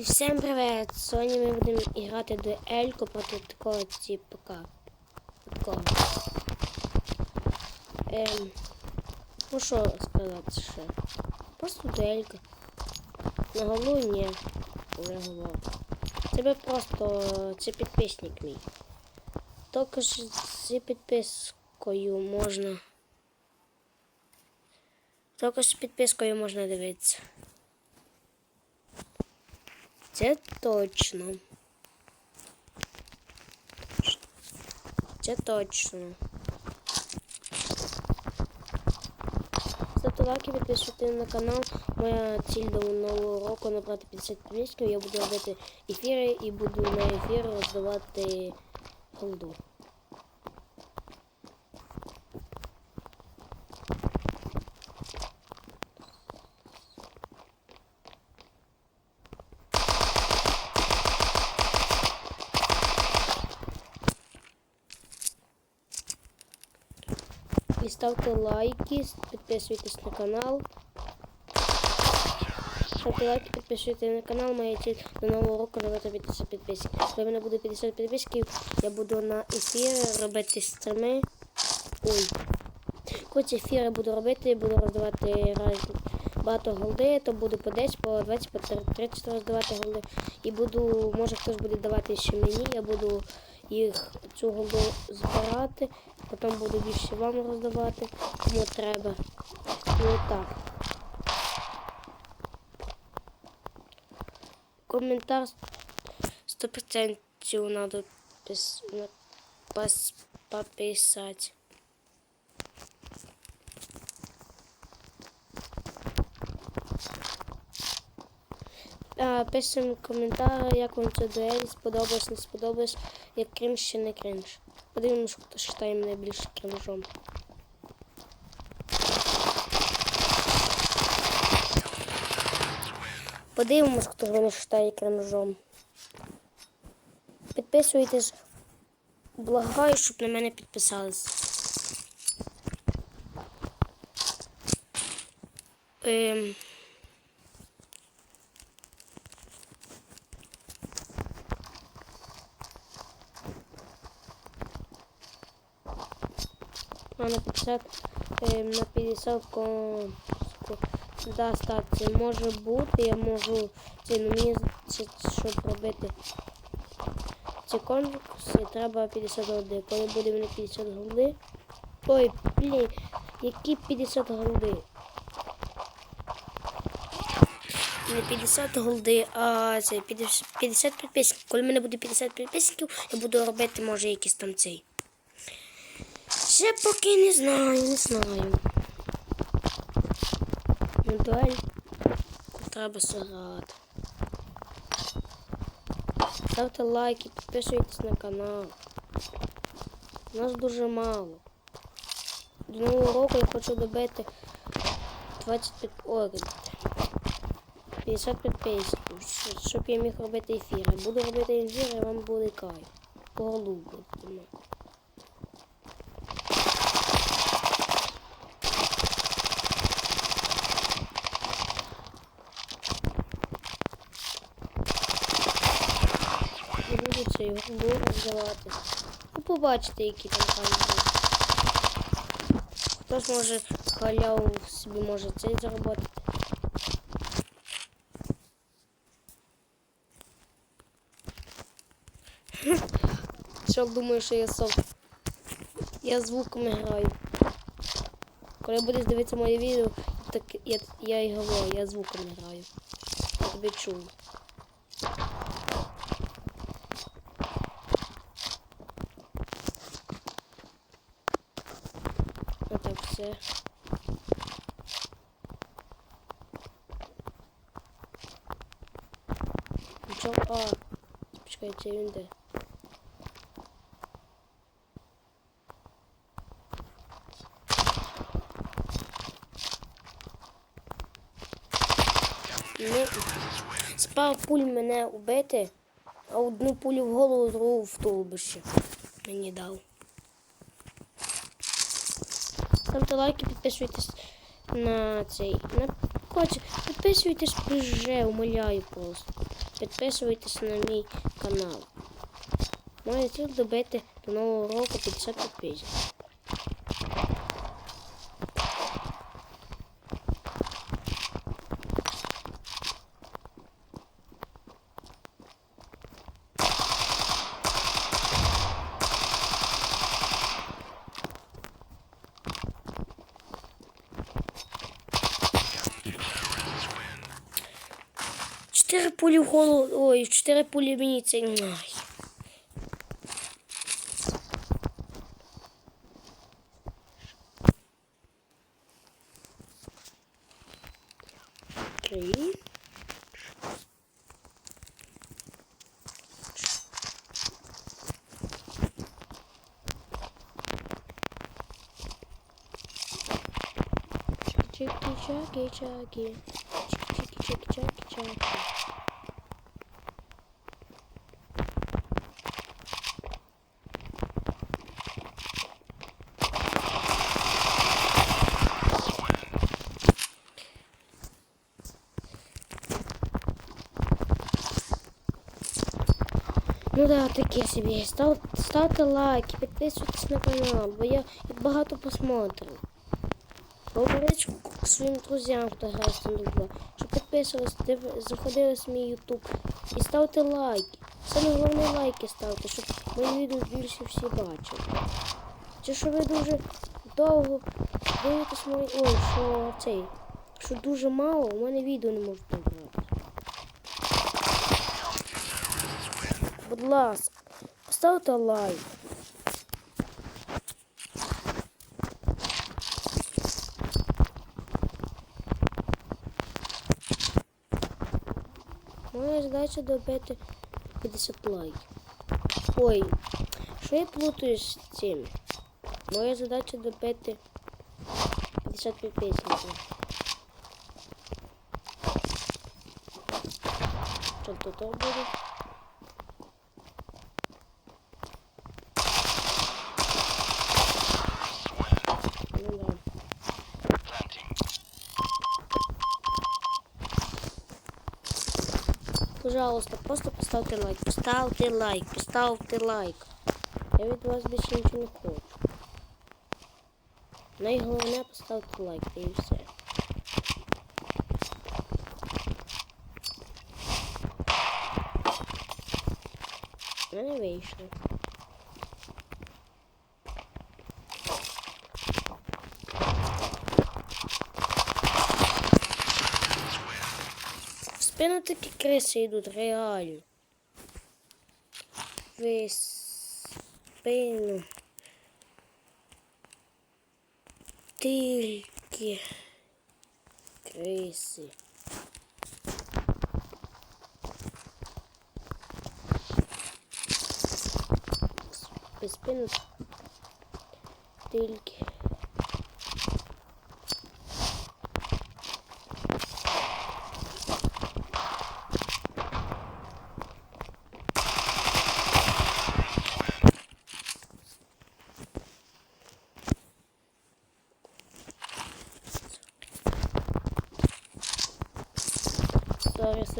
І всім привіт! Сьогодні ми будемо грати дуельку проти такого типа. Такого. Ем, ну що сказати ще? Просто дуелька. На голову ні. Уже голова. Тебе просто це підписник мій. Тільки ж з підпискою можна. Тільки з підпискою можна дивитися. Це точно. Це точно. Ставте лайки, підписуйтесь на канал. Моя ціль до нового року набрати 50 підписників. Я буду робити ефіри і буду на ефір роздавати голду. Ставте лайки, підписуйтесь на канал. Ставте лайки, підписуйтесь на канал. Моя ціль до нового року робити 50 підписників. Коли в мене буде 50 підписників, я буду на ефірі робити стріми. Ой. Коли ефіри буду робити, буду роздавати раз багато голди, то буду по 10, по 20, по 30 роздавати голди. І буду, може хтось буде давати ще мені, я буду їх цю голду збирати, потім буду більше вам роздавати, кому треба. Ну так. Коментар 100% надо пис... пос... Пишемо коментар, як вам ця дуель, сподобалось, не сподобалось, як крінж чи не крінж. Подивимось, хто вважає мене більш крінжом. Подивимось, хто мене вважає крінжом. Підписуйтесь. Благаю, щоб на мене підписались. Ем... А на 50, е, на 50 ко- ко- да, статці може бути, я можу це мені щоб робити ці конкурси, треба 50 голди. Коли буде мені 50 голди. Ой, блін, які 50 голди? Не 50 голди, а це 50 50 підписників. Коли в мене буде 50 підписників, я буду робити, може, якийсь там цей. Ще поки не знаю, не знаю. Ну давай треба саграти. Ставте лайки, підписуйтесь на канал. Нас дуже мало. До нового року я хочу добити 20 під... Ой, 50 підписників, щоб я міг робити ефіри. Буду робити ефіри, вам буде кайф. По голу буде. Не буду цей голову роздавати. Ну, побачите, які там камери. Хтось може халяву собі може цей заробити. Що думаю, що я сов. Я звуками граю. Коли будеш дивитися моє відео, так я, я і говорю, я звуками граю. Я тебе чую. Отак все. Нічого. А, почекай, це він де. Не... Спав пуль мене убити, а одну пулю в голову, другу в тулбище. Мені дав. Ставте лайки, підписуйтесь на цей на Коротше, підписуйтесь вже, умоляю просто. Підписуйтесь на мій канал. Моя ціль добити до нового року 50 підписів. Чотири пулі в голову. Ой, чотири пулі мені це. Ай. Три. Чики-чаки-чаки. Чики-чаки-чаки-чаки. Ну да, таке собі. Став, ставте лайки, підписуйтесь на канал, бо я багато посмотрю. Говоріть своїм друзям, хто грає з Тендер щоб підписувались, заходили в мій ютуб і ставте лайки. Саме головне лайки ставте, щоб мої відео більше всі бачили. Чи що ви дуже довго дивитесь мої. Ой, що цей. Що дуже мало, у мене відео не можуть набрати. Будь ласка, поставте лайк. Моя задача добити 50 лайків. Ой, що я плутаюсь з цим? Моя задача добити 50 підписників. Що то то буде? Ну да. Пожалуйста, просто поставте лайк. Поставте лайк, поставте лайк. Я від вас більше нічого не хочу. Найголовне поставте лайк і все. Я не вийшло. que crescer do real. Vespeno. Tem que crescer. Vespeno. Tem que Sorry,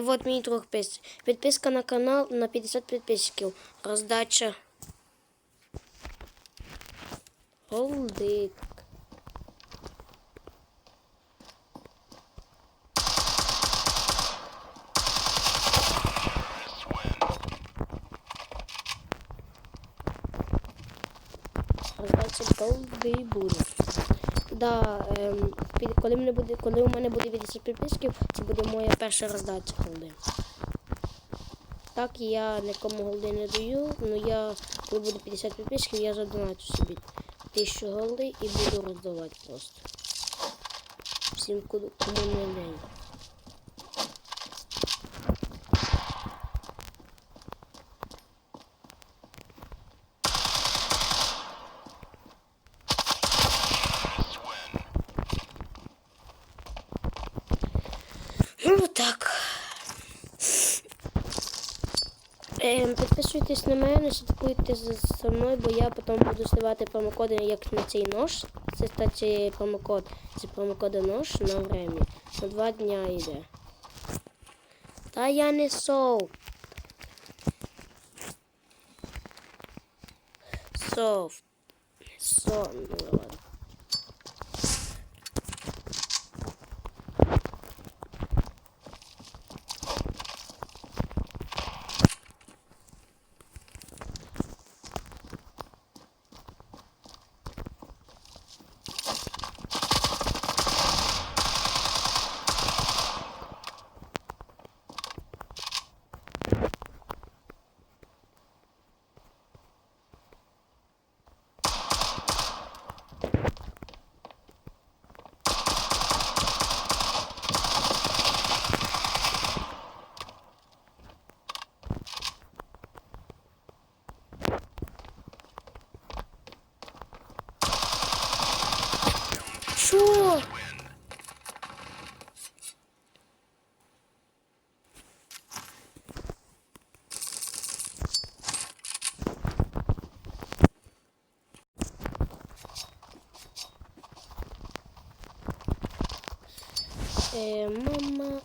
вот мій друг пише. Підписка на канал на 50 підписчиків. Роздача. Голдик. Роздача голди. Да, ем, коли, мене буде, коли у мене буде 50 підписків, це буде моя перша роздача голди. Так, я нікому голди не даю, але я, коли буде 50 підписків, я задоначу собі 1000 голди і буду роздавати просто. Всім кому не лень. Ну так. Ем, підписуйтесь на мене, слідкуйте за мною, бо я потім буду сливати промокоди як на цей нож. Це кстати промокод. Це промокоди нож на время. На два дня йде. Та я не сов. Сов. Сон. Ee, mama